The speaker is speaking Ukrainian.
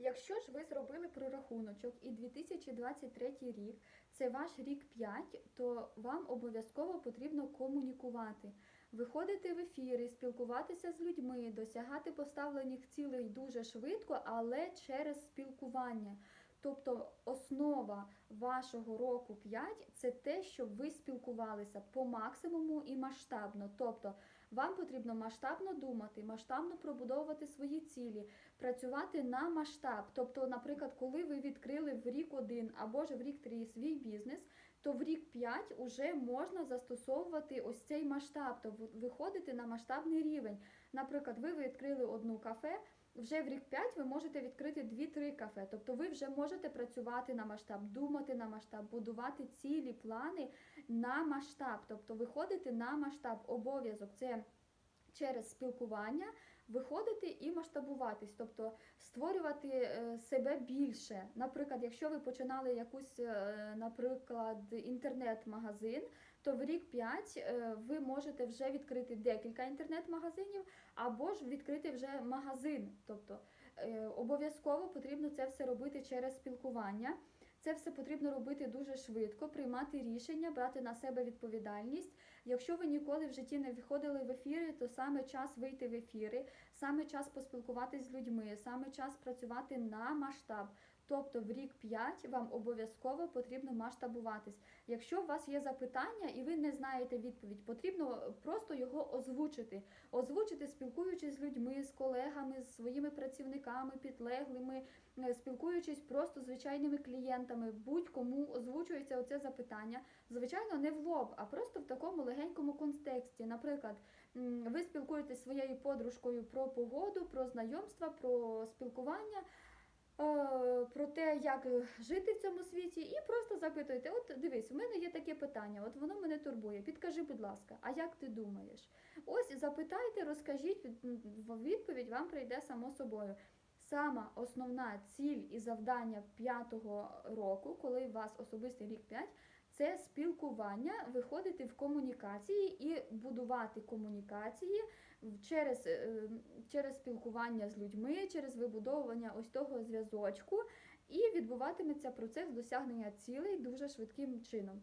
Якщо ж ви зробили прорахуночок і 2023 рік це ваш рік 5, то вам обов'язково потрібно комунікувати, виходити в ефіри, спілкуватися з людьми, досягати поставлених цілей дуже швидко, але через спілкування. Тобто основа вашого року 5 це те, щоб ви спілкувалися по максимуму і масштабно. Тобто вам потрібно масштабно думати, масштабно пробудовувати свої цілі, працювати на масштаб. Тобто, наприклад, коли ви відкрили в рік 1 або ж в рік 3 свій бізнес, то в рік 5 вже можна застосовувати ось цей масштаб, тобто виходити на масштабний рівень. Наприклад, ви відкрили одну кафе. Вже в рік 5 ви можете відкрити 2-3 кафе. Тобто ви вже можете працювати на масштаб, думати на масштаб, будувати цілі плани на масштаб, тобто виходити на масштаб, обов'язок це через спілкування виходити і масштабуватись, тобто створювати е, себе більше. Наприклад, якщо ви починали якусь, е, наприклад, інтернет-магазин, то в рік 5 ви можете вже відкрити декілька інтернет-магазинів, або ж відкрити вже магазин. Тобто е, обов'язково потрібно це все робити через спілкування. Це все потрібно робити дуже швидко, приймати рішення, брати на себе відповідальність. Якщо ви ніколи в житті не виходили в ефіри, то саме час вийти в ефіри, саме час поспілкуватися з людьми, саме час працювати на масштаб. Тобто в рік 5 вам обов'язково потрібно масштабуватись. Якщо у вас є запитання і ви не знаєте відповідь, потрібно просто його озвучити. Озвучити, спілкуючись з людьми, з колегами, з своїми працівниками, підлеглими, е, спілкуючись просто з звичайними клієнтами, будь-кому озвучується оце запитання. Звичайно, не в лоб, а просто в такому легенькому контексті. Наприклад, ви спілкуєтесь своєю подружкою про погоду, про знайомства, про спілкування. Е, Про те, як жити в цьому світі, і просто запитуйте: от дивись, у мене є таке питання, от воно мене турбує. Підкажи, будь ласка, а як ти думаєш? Ось запитайте, розкажіть, відповідь вам прийде само собою. Сама основна ціль і завдання п'ятого року, коли у вас особистий рік 5, це спілкування, виходити в комунікації і будувати комунікації через, е, через спілкування з людьми, через вибудовування ось того зв'язочку, і відбуватиметься процес досягнення цілей дуже швидким чином.